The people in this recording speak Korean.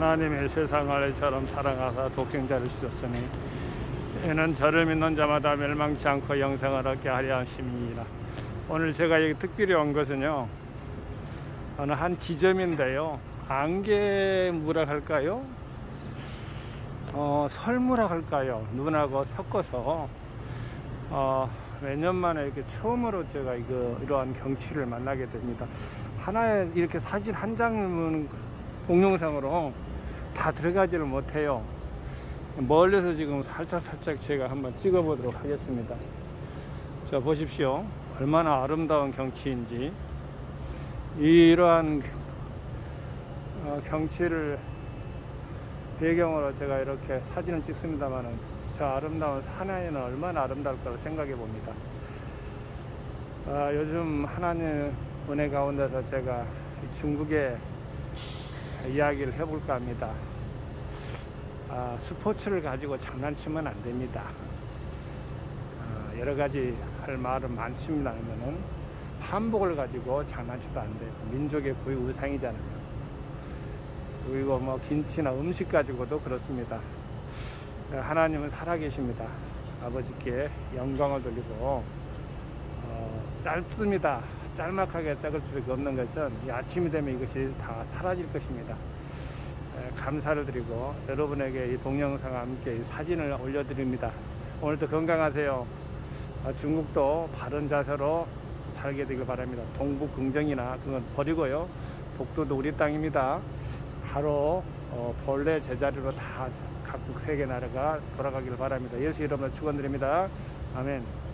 하나님의 세상을 처럼 사랑하사 독생자를 주셨으니 이는 저를 믿는 자마다 멸망치 않고 영생을 얻게 하려 하심이니라. 오늘 제가 여기 특별히 온 것은요. 어느 한 지점인데요. 안개무라 할까요? 어, 설무라 할까요? 눈하고 섞어서 어, 몇 년 만에 이렇게 처음으로 제가 이거 이러한 경치를 만나게 됩니다. 하나의 이렇게 사진 한 장은 동영상으로 다 들어가지를 못해요. 멀리서 지금 살짝 살짝 제가 한번 찍어 보도록 하겠습니다. 자 보십시오. 얼마나 아름다운 경치인지 이러한 어, 경치를 배경으로 제가 이렇게 사진을 찍습니다만은 저 아름다운 산에는 얼마나 아름다울까 생각해 봅니다. 아, 요즘 하나님 은혜 가운데서 제가 중국의 이야기를 해볼까 합니다. 아, 스포츠를 가지고 장난치면 안 됩니다. 아, 여러 가지 할 말은 많습니다만은 한복을 가지고 장난쳐도 안 돼요. 민족의 고유 의상이잖아요. 그리고 뭐 김치나 음식 가지고도 그렇습니다. 하나님은 살아계십니다. 아버지께 영광을 돌리고 어, 짧습니다. 짤막하게 작을 수밖에 없는 것은 이 아침이 되면 이것이 다 사라질 것입니다. 에, 감사를 드리고 여러분에게 이 동영상과 함께 이 사진을 올려드립니다. 오늘도 건강하세요. 어, 중국도 바른 자세로 살게 되길 바랍니다. 동북 긍정이나 그건 버리고요. 독도도 우리 땅입니다. 바로 어, 본래 제자리로 다 각국 세계 나라가 돌아가길 바랍니다. 예수 이름으로 축원드립니다. 아멘.